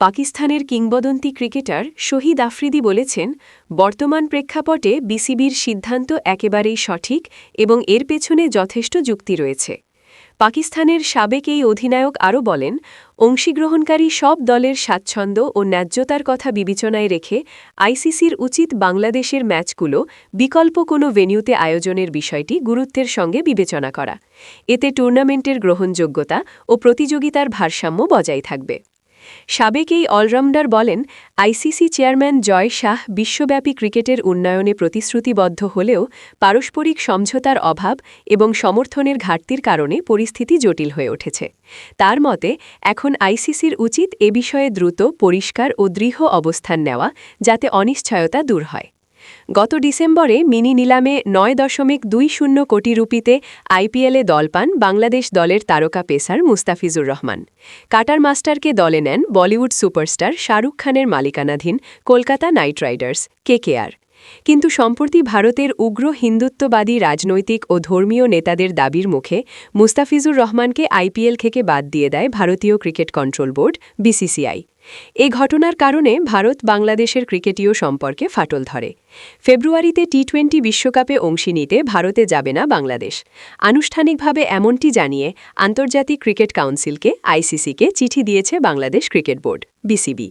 পাকিস্তানের কিংবদন্তি ক্রিকেটার শহীদ আফ্রিদি বলেছেন, বর্তমান প্রেক্ষাপটে বিসিবির সিদ্ধান্ত একেবারেই সঠিক এবং এর পেছনে যথেষ্ট যুক্তি রয়েছে। পাকিস্তানের সাবেক এই অধিনায়ক আরও বলেন, অংশীগ্রহণকারী সব দলের স্বাচ্ছন্দ্য ও ন্যায্যতার কথা বিবেচনায় রেখে আইসিসির উচিত বাংলাদেশের ম্যাচগুলো বিকল্প কোনো ভেন্যুতে আয়োজনের বিষয়টি গুরুত্বের সঙ্গে বিবেচনা করা। এতে টুর্নামেন্টের গ্রহণযোগ্যতা ও প্রতিযোগিতার ভারসাম্য বজায় থাকবে। সাবেক এই অলরাউন্ডার বলেন আইসিসি চেয়ারম্যান জয় শাহ বিশ্বব্যাপী ক্রিকেটের উন্নয়নে প্রতিশ্রুতিবদ্ধ হলেও পারস্পরিক সমঝোতার অভাব এবং সমর্থনের ঘাটতির কারণে পরিস্থিতি জটিল হয়ে উঠেছে। তার মতে, এখন আইসিসির উচিত এ বিষয়ে দ্রুত, পরিষ্কার ও দৃঢ় অবস্থান নেওয়া যাতে অনিশ্চয়তা দূর হয়। গত ডিসেম্বরে মিনি নিলামে নয় দশমিক দুই শূন্য কোটি রুপিতে আইপিএলে দল পান বাংলাদেশ দলের তারকা পেসার মুস্তাফিজুর রহমান। কাটার মাস্টারকে দলে নেন বলিউড সুপারস্টার শাহরুখ খানের মালিকানাধীন কলকাতা নাইট রাইডার্স কেকেআর কিন্তু সম্প্রতি ভারতের উগ্র হিন্দুত্ববাদী রাজনৈতিক ও ধর্মীয় নেতাদের দাবির মুখে মুস্তাফিজুর রহমানকে আইপিএল থেকে বাদ দিয়ে দেয় ভারতীয় ক্রিকেট কন্ট্রোল বোর্ড, বিসিসিআই। এ ঘটনার কারণে ভারত বাংলাদেশের ক্রিকেটীয় সম্পর্কে ফাটল ধরে। ফেব্রুয়ারিতে টি টোয়েন্টি বিশ্বকাপে অংশী নিতে ভারতে যাবে না বাংলাদেশ। আনুষ্ঠানিকভাবে এমনটি জানিয়ে আন্তর্জাতিক ক্রিকেট কাউন্সিলকে, আইসিসিকে চিঠি দিয়েছে বাংলাদেশ ক্রিকেট বোর্ড, বিসিবি।